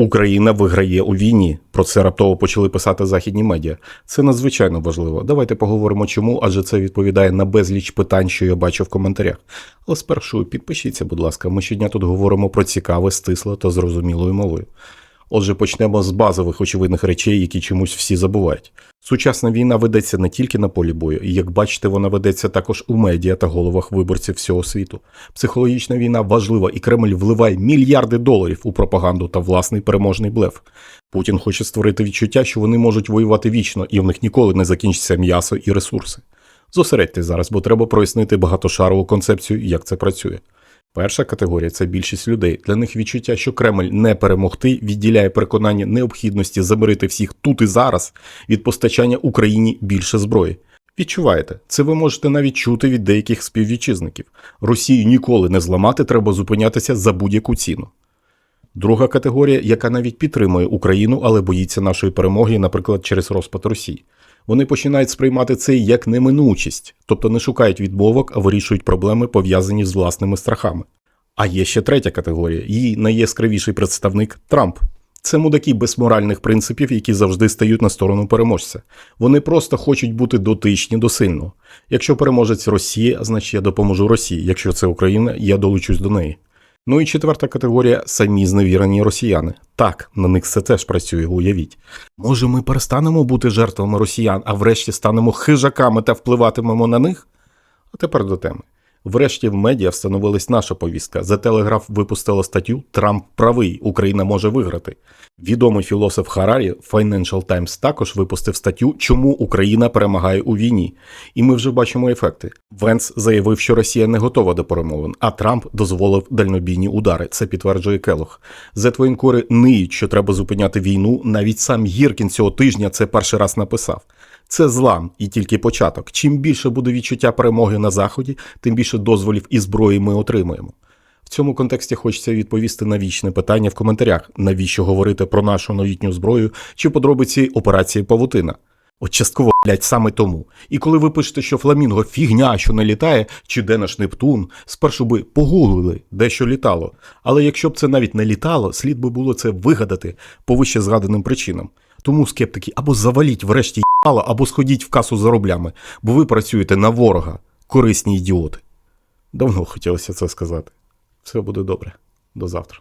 Україна виграє у війні. Про це раптово почали писати західні медіа. Це надзвичайно важливо. Давайте поговоримо, чому, адже це відповідає на безліч питань, що я бачу в коментарях. Але спершу підпишіться, будь ласка. Ми щодня тут говоримо про цікаве, стисло та зрозумілою мовою. Отже, почнемо з базових очевидних речей, які чомусь всі забувають. Сучасна війна ведеться не тільки на полі бою, і як бачите, вона ведеться також у медіа та головах виборців всього світу. Психологічна війна важлива, і Кремль вливає мільярди доларів у пропаганду та власний переможний блеф. Путін хоче створити відчуття, що вони можуть воювати вічно, і в них ніколи не закінчиться м'ясо і ресурси. Зосередьте зараз, бо треба прояснити багатошарову концепцію, як це працює. Перша категорія це більшість людей. Для них відчуття, що Кремль не перемогти, відділяє переконання необхідності замирити всіх тут і зараз від постачання Україні більше зброї. Відчуваєте, це ви можете навіть чути від деяких співвітчизників. Росію ніколи не зламати, треба зупинятися за будь-яку ціну. Друга категорія, яка навіть підтримує Україну, але боїться нашої перемоги, наприклад, через розпад Росії. Вони починають сприймати це як неминучість, тобто не шукають відмовок, а вирішують проблеми, пов'язані з власними страхами. А є ще третя категорія. Її найяскравіший представник Трамп. Це мудаки без моральних принципів, які завжди стають на сторону переможця. Вони просто хочуть бути дотичні до сильного. Якщо переможець Росія, значить я допоможу Росії. Якщо це Україна, я долучусь до неї. Ну і четверта категорія самі зневірені росіяни. Так, на них це теж працює, уявіть. Може, ми перестанемо бути жертвами росіян, а врешті станемо хижаками та впливатимемо на них? А тепер до теми. Врешті в медіа встановилась наша повістка. За телеграф випустила статтю Трамп правий, Україна може виграти. Відомий філософ Харарі Financial Times також випустив статтю Чому Україна перемагає у війні. І ми вже бачимо ефекти. Венс заявив, що Росія не готова до перемовин, а Трамп дозволив дальнобійні удари. Це підтверджує Келох. Зетвоєнкори ниють, що треба зупиняти війну. Навіть сам Гіркін цього тижня це перший раз написав. Це злам і тільки початок. Чим більше буде відчуття перемоги на заході, тим більше дозволів і зброї ми отримаємо. В цьому контексті хочеться відповісти на вічне питання в коментарях: навіщо говорити про нашу новітню зброю чи подробиці операції Павутина. От частково, блядь, саме тому. І коли ви пишете, що фламінго фігня, що не літає, чи де наш Нептун, спершу би погуглили, де що літало. Але якщо б це навіть не літало, слід би було це вигадати по вище згаданим причинам. Тому скептики або заваліть врешті їбало, або сходіть в касу за рублями, бо ви працюєте на ворога, корисні ідіоти. Давно хотілося це сказати. Все буде добре. До завтра.